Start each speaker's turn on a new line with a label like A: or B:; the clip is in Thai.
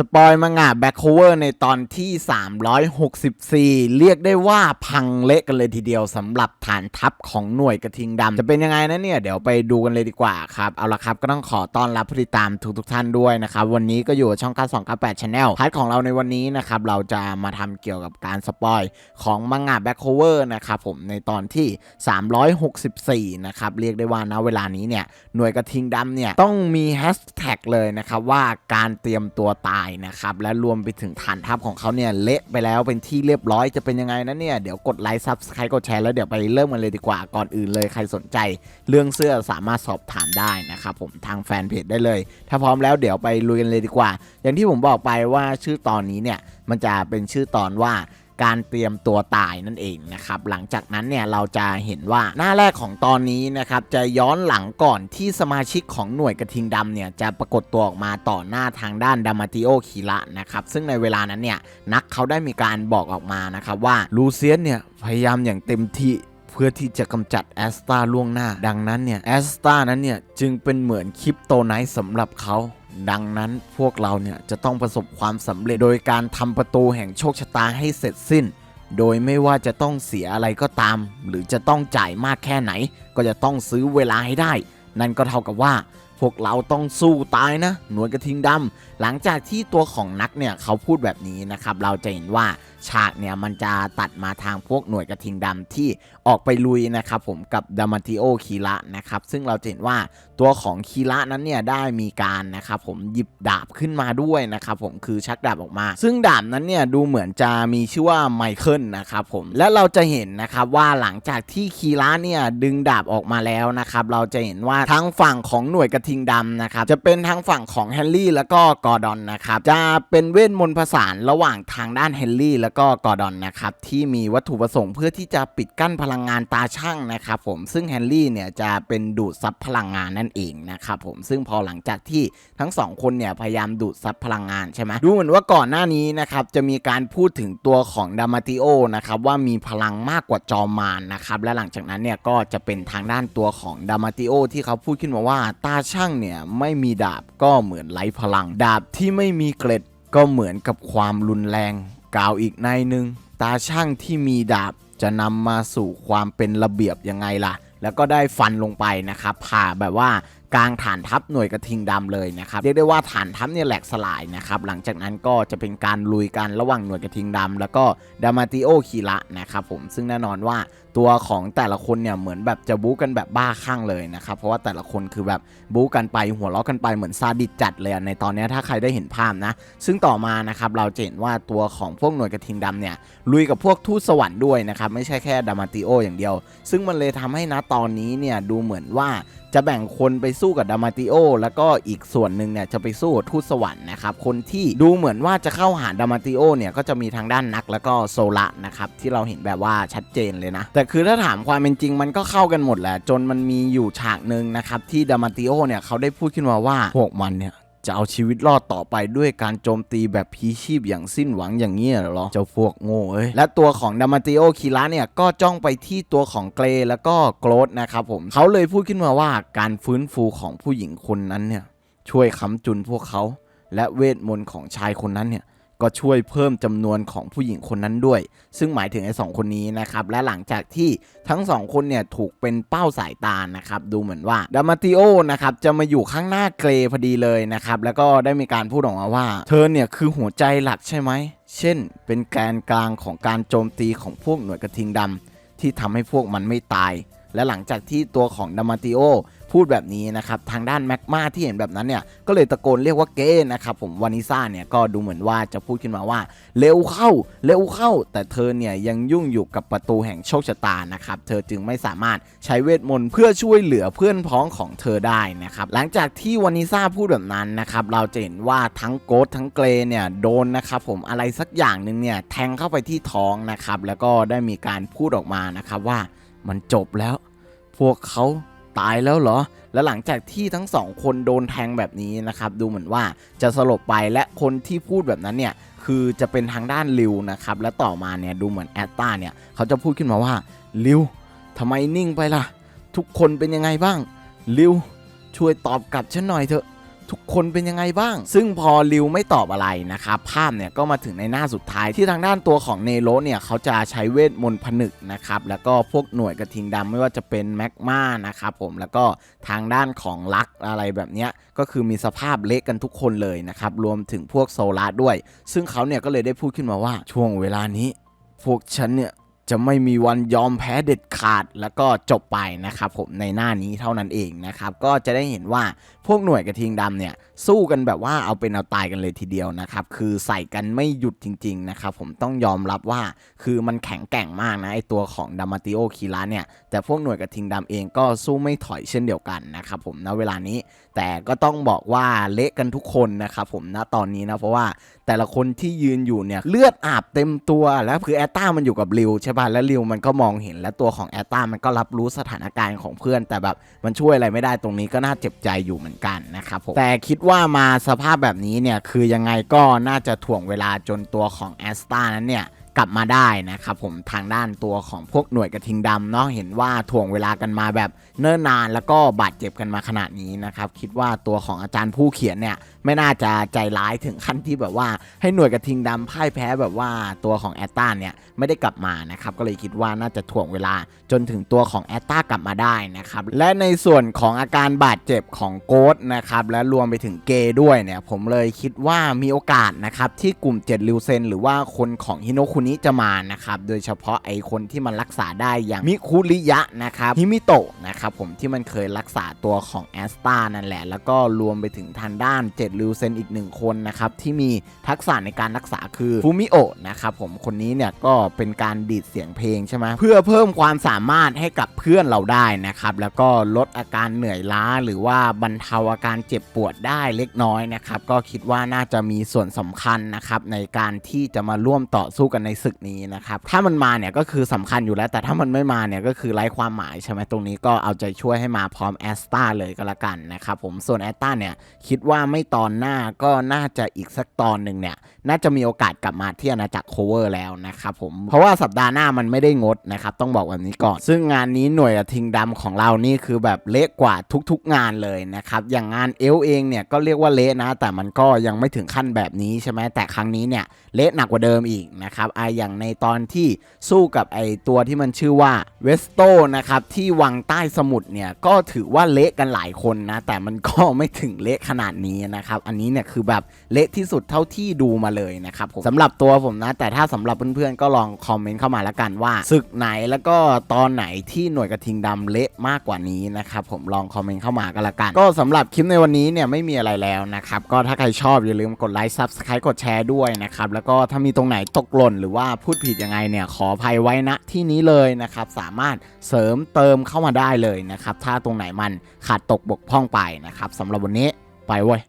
A: สปอยมังงะแบ็คโคเวอร์ในตอนที่ 364 เรียกได้ว่าพังเละกันเลยทีเดียวสำหรับฐานทัพของหน่วยกระทิงดำจะเป็นยังไงนะเนี่ย เดี๋ยวไปดูกันเลยดีกว่าครับ เอาละครับก็ต้องขอต้อนรับผู้ติดตามทุกๆท่านด้วยนะครับ วันนี้ก็อยู่ช่อง 9298 Channel พาร์ทของเราในวันนี้นะครับ เราจะมาทำเกี่ยวกับการสปอยของมังงะแบ็คโคเวอร์นะครับผมในตอนที่ 364 นะครับเรียกได้ว่าณเวลานี้เนี่ยหน่วยกระทิงดำเนี่ยต้องมีแฮชแท็กเลยนะครับว่าการเตรียมตัวตายนะครับและรวมไปถึงฐานทัพของเขาเนี่ยเละไปแล้วเป็นที่เรียบร้อยจะเป็นยังไงนะเนี่ยเดี๋ยวกดไลค์ซับสไครต์กดแชร์แล้วเดี๋ยวไปเริ่มกันเลยดีกว่าก่อนอื่นเลยใครสนใจ เรื่องเสื้อสามารถสอบถามได้นะครับผมทางแฟนเพจได้เลย ถ้าพร้อมแล้วเดี๋ยวไปลุยกันเลยดีกว่า อย่างที่ผมบอกไปว่าชื่อตอนนี้เนี่ยมันจะเป็นชื่อตอนว่า การเตรียมตัวตายนั่นเองนะครับหลังจากนั้นเนี่ยเราจะเห็นว่าหน้าแรกของตอนนี้นะครับจะย้อนหลังก่อนที่สมาชิกของหน่วยกระทิงดำเนี่ยจะปรากฏตัวออกมาต่อหน้าทางด้านดามาติโอคีระนะครับซึ่งในเวลานั้นเนี่ยนักเขาได้มีการบอกออกมานะครับว่าลูเซียนเนี่ยพยายามอย่างเต็มที่เพื่อที่จะกำจัดแอสตาล่วงหน้า ดังนั้นเนี่ยแอสตานั้นเนี่ย จึงเป็นเหมือนคริปโตไนท์สำหรับเขา ดังนั้นพวกเราเนี่ยจะต้องประสบความสำเร็จโดยการทำประตูแห่งโชคชะตาให้เสร็จสิ้น โดยไม่ว่าจะต้องเสียอะไรก็ตาม หรือจะต้องจ่ายมากแค่ไหน ก็จะต้องซื้อเวลาให้ได้ นั่นก็เท่ากับว่า พวกเราต้องสู้ตายนะ หน่วยกระทิงดำหลังจากที่ตัวของนักเนี่ยเขาพูดแบบนี้นะครับ เราจะเห็นว่า ฉากเนี่ยมันจะตัดมาทางพวกหน่วยกระทิงดำที่ออกไปลุยนะครับผมกับดามาติโอคีระนะครับซึ่งเราเห็นว่าตัวของคีระนั้นเนี่ยได้มีการนะครับผมหยิบดาบขึ้นมาด้วยนะครับผมคือชักดาบออกมา ซึ่งดาบนั้นเนี่ยดูเหมือนจะมีชื่อว่าไมเคิลนะครับผมและเราจะเห็นนะครับว่าหลังจากที่คีระเนี่ยดึงดาบออกมาแล้วนะครับเราจะเห็นว่าทั้งฝั่งของหน่วยกระทิงดำนะครับจะเป็นทั้งฝั่งของแฮร์รี่แล้วก็กอร์ดอนนะครับจะเป็นเวทมนต์ผสานระหว่างทางด้านแฮร์รี่แล้วก็กอร์ดอนนะครับที่มีวัตถุประสงค์เพื่อที่จะปิดกั้นพลังงานตาช่างนะครับผมซึ่งแฮร์รี่เนี่ยจะเป็นดูดซับพลังงานนั่นเองนะครับผมซึ่งพอหลังจากที่ทั้งสองคนเนี่ยพยายามดูดซับพลังงานใช่ไหมดูเหมือนว่าก่อนหน้านี้นะครับจะมีการพูดถึงตัวของดามาติโอนะครับว่ามีพลังมากกว่าจอมมารนะครับและหลังจากนั้นเนี่ยก็จะเป็นทางด้านตัวของดามาติโอที่เขาพูดขึ้นมาว่าตาช่างเนี่ยไม่มีดาบก็เหมือนไร้พลัง ดาบที่ไม่มีเกล็ดก็เหมือนกับความรุนแรง กล่าวอีกในหนึ่งตาช่างที่มีดาบจะนำมาสู่ความเป็นระเบียบยังไงล่ะ แล้วก็ได้ฟันลงไปนะครับผ่าแบบว่ากลางฐานทัพหน่วยกระทิงดำเลยนะครับเรียกได้ว่าฐานทัพเนี่ยแหลกสลายนะครับหลังจากนั้นก็จะเป็นการลุยกันระหว่างหน่วยกระทิงดำแล้วก็ดามาติโอคีระนะครับผมซึ่งแน่นอนว่า ตัวของแต่ละคนเนี่ยเหมือนแบบจะบู๊กันแบบบ้าคลั่งเลยนะครับเพราะว่าแต่ละคนคือแบบบู๊กันไปหัวเราะกันไปเหมือนซาดิสจัดเลยในตอนนี้ถ้าใครได้เห็นภาพนะ ซึ่งต่อมานะครับเราจะเห็นว่าตัวของพวกหน่วยกระทิงดำเนี่ยลุยกับพวกทูตสวรรค์ด้วยนะครับไม่ใช่แค่ดามาติโออย่างเดียว ซึ่งมันเลยทำให้นะตอนนี้เนี่ยดูเหมือนว่าจะแบ่งคนไปสู้กับดามาติโอแล้วก็อีกส่วนหนึ่งเนี่ยจะไปสู้กับทูตสวรรค์นะครับคนที่ดูเหมือนว่าจะเข้าหาดามาติโอเนี่ยก็จะมีทางด้านนักแล้วก็โซละนะครับที่เราเห็นแบบว่าชัดเจนเลยนะแต่คือถ้าถามความเป็นจริงมันก็เข้ากันหมดแหละ จนมันมีอยู่ฉากหนึ่งนะครับ ที่ดามาติโอเนี่ยเขาได้พูดขึ้นมาว่าพวกมันเนี่ยจะเอาชีวิตรอดต่อไปด้วยการโจมตีแบบพีชีพอย่างสิ้นหวังอย่างเงี้ยหรอ เจ้าพวกโง่เอ้ย และตัวของดามาติโอคิระเนี่ย ก็จ้องไปที่ตัวของเกรแล้วก็โกรดนะครับผม เขาเลยพูดขึ้นมาว่าการฟื้นฟูของผู้หญิงคนนั้นเนี่ย ช่วยค้ำจุนพวกเขา และเวทมนต์ของชายคนนั้นเนี่ย ก็ช่วยเพิ่มจำนวนของผู้หญิงคนนั้นด้วย ซึ่งหมายถึงไอ้สองคนนี้นะครับ และหลังจากที่ทั้งสองคนเนี่ยถูกเป็นเป้าสายตานะครับ ดูเหมือนว่าดามาติโอนะครับจะมาอยู่ข้างหน้าเกรพอดีเลยนะครับ แล้วก็ได้มีการพูดออกมาว่า เธอเนี่ยคือหัวใจหลักใช่ไหม เช่น เป็นแกนกลางของการโจมตีของพวกหน่วยกระทิงดำที่ทำให้พวกมันไม่ตาย และหลังจากที่ตัวของดามาติโอ พูดแบบนี้นะครับทางด้านแมกมาที่เห็นแบบนั้นเนี่ยก็เลยตะโกนเรียกว่าเก้นะครับผมวานิซ่าเนี่ยก็ดูเหมือนว่าจะพูดขึ้นมาว่าเร็วเข้าเร็วเข้า แต่เธอเนี่ยยังยุ่งอยู่กับประตูแห่งโชคชะตานะครับเธอจึงไม่สามารถใช้เวทมนต์เพื่อช่วยเหลือเพื่อนพ้องของเธอได้นะครับหลังจากที่วานิซ่าพูดแบบนั้นนะครับเราจะเห็นว่าทั้งโกดทั้งเกรเนี่ยโดนนะครับผมอะไรสักอย่างหนึ่งเนี่ยแทงเข้าไปที่ท้องนะครับแล้วก็ได้มีการพูดออกมานะครับว่ามันจบแล้ว พวกเขา ตายแล้วเหรอ และหลังจากที่ทั้งสองคนโดนแทงแบบนี้นะครับ ดูเหมือนว่าจะสลบไปและคนที่พูดแบบนั้นเนี่ยคือจะเป็นทางด้านลิวนะครับ และต่อมาเนี่ยดูเหมือนแอตตาเนี่ยเขาจะพูดขึ้นมาว่าลิวทำไมนิ่งไปล่ะ ทุกคนเป็นยังไงบ้างลิวช่วยตอบกลับฉันหน่อยเถอะ ทุกคนเป็นยังไงบ้าง ซึ่งพอริวไม่ตอบอะไรนะครับภาพเนี่ยก็มาถึงในหน้าสุดท้ายที่ทางด้านตัวของเนโรเนี่ยเขาจะใช้เวทมนต์ผนึกนะครับแล้วก็พวกหน่วยกระทิงดำไม่ว่าจะเป็นแมกมานะครับผมแล้วก็ทางด้านของลักอะไรแบบเนี้ยก็คือมีสภาพเละกันทุกคนเลยนะครับรวมถึงพวกโซลาร์ด้วย ซึ่งเขาเนี่ยก็เลยได้พูดขึ้นมาว่าช่วงเวลานี้ พวกฉันเนี่ย จะไม่มีวันยอมแพ้เด็ดขาดแล้วก็จบไปนะครับผมในหน้านี้เท่านั้นเองนะครับก็จะได้เห็นว่าพวกหน่วยกระทิงดำเนี่ยสู้กันแบบว่าเอาเป็นเอาตายกันเลยทีเดียวนะครับ คือใส่กันไม่หยุดจริง ๆ นะครับ ผมต้องยอมรับว่าคือมันแข็งแกร่งมากนะ ไอตัวของดัมาติโอคีระเนี่ย แต่พวกหน่วยกระทิงดำเองก็สู้ไม่ถอยเช่นเดียวกันนะครับผมณเวลานี้ แต่ก็ต้องบอกว่าเละกันทุกคนนะครับผมณตอนนี้นะเพราะว่าแต่ละคนที่ยืนอยู่เนี่ยเลือดอาบเต็มตัวแล้วคือแอตตามันอยู่กับริวใช่ป่ะแล้วริวมันก็มองเห็นและตัวของแอตตามันก็รับรู้สถานการณ์ของเพื่อน แต่แบบมันช่วยอะไรไม่ได้ตรงนี้ก็น่าเจ็บใจอยู่เหมือนกันนะครับผมแต่คิดว่ามาสภาพแบบนี้เนี่ย คือยังไงก็น่าจะถ่วงเวลาจนตัวของแอสตานั้นเนี่ย กลับมาได้นะครับผมทางด้านตัวของพวกหน่วยกระทิงดำเนาะเห็นว่าถ่วงเวลากันมาแบบเนิ่นนานแล้วก็บาดเจ็บกันมาขนาดนี้นะครับคิดว่าตัวของอาจารย์ผู้เขียนเนี่ยไม่น่าจะใจร้ายถึงขั้นที่แบบว่าให้หน่วยกระทิงดำพ่ายแพ้แบบว่าตัวของแอตตาเนี่ยไม่ได้กลับมานะครับก็เลยคิดว่าน่าจะถ่วงเวลาจนถึงตัวของแอตตากลับมาได้นะครับและในส่วนของอาการบาดเจ็บของโกดนะครับและรวมไปถึงเกย์ด้วยเนี่ยผมเลยคิดว่ามีโอกาสนะครับที่กลุ่ม7ริวเซนหรือว่าคนของฮิโนคุนิจะมานะครับโดยเฉพาะไอคนที่มันรักษาได้อย่างมิคุริยะนะครับฮิมิโตะนะครับผมที่มันเคยรักษาตัวของแอสตานั่นแหละ แล้วก็รวมไปถึงทางด้าน7ริวเซนอีกหนึ่งคนนะครับที่มีทักษะในการรักษาคือฟูมิโอะนะครับผมคนนี้เนี่ยก็เป็นการดีดเสียงเพลงใช่ไหมเพื่อเพิ่มความสามารถให้กับเพื่อนเราได้นะครับแล้วก็ลดอาการเหนื่อยล้าหรือว่าบรรเทาอาการเจ็บปวดได้เล็กน้อยนะครับก็คิดว่าน่าจะมีส่วนสำคัญนะครับในการที่จะมาร่วมต่อสู้กันในศึกนี้นะครับ ถ้ามันมาเนี่ยก็คือสำคัญอยู่แล้ว แต่ถ้ามันไม่มาเนี่ยก็คือไร้ความหมายใช่ไหมตรงนี้ก็เอาใจช่วยให้มาพร้อมแอสตาเลยก็แล้วกันนะครับผมส่วนแอสตาเนี่ยคิดว่าไม่ตอนหน้าก็น่าจะอีกสักตอนหนึ่งเนี่ยน่าจะมีโอกาสกลับมาที่อาณาจักรโคเวอร์แล้วนะครับผมเพราะว่าสัปดาห์หน้ามันไม่ได้งดนะครับต้องบอกแบบนี้ก่อน ซึ่งงานนี้หน่วยกระทิงดำของเรานี่คือแบบเละกว่าทุกๆงานเลยนะครับอย่างงานเอลเองเนี่ยก็เรียกว่าเละนะ แต่มันก็ยังไม่ถึงขั้นแบบนี้ใช่ไหมแต่ครั้งนี้เนี่ยเละหนักกว่าเดิมอีกนะครับไออย่างในตอนที่สู้กับไอตัวที่มันชื่อว่าเวสโตนะครับที่วังใต้สมุทรเนี่ยก็ถือว่าเละกันหลายคนนะ แต่มันก็ไม่ถึงเละขนาดนี้นะครับ อันนี้เนี่ยคือแบบเละที่สุดเท่าที่ดูมาเลยนะครับผมสำหรับตัวผมนะ แต่ถ้าสำหรับเพื่อนๆก็ลองคอมเมนต์เข้ามาล้วกันว่าศึกไหนแล้วก็ตอนไหนที่หน่วยกระทิงดำเละมากกว่านี้นะครับผมลองคอมเมนต์เข้ามาก็แล้วกัน ก็สำหรับคลิปในวันนี้เนี่ยไม่มีอะไรแล้วนะครับก็ถ้าใครชอบอย่าลืมกดไลค์ซับสไครต์กดแชร์ด้วยนะครับแล้วก็ถ้ามีตรงไหนตกหล่นหรือว่าพูดผิดยังไงเนี่ยขออภัยไว้ณที่นี้เลยนะครับสามารถเสริมเติมเข้ามาได้เลยนะครับถ้าตรงไหนมันขาดตกบกพร่องไปนะครับสำหรับวันนี้ไปเว้ย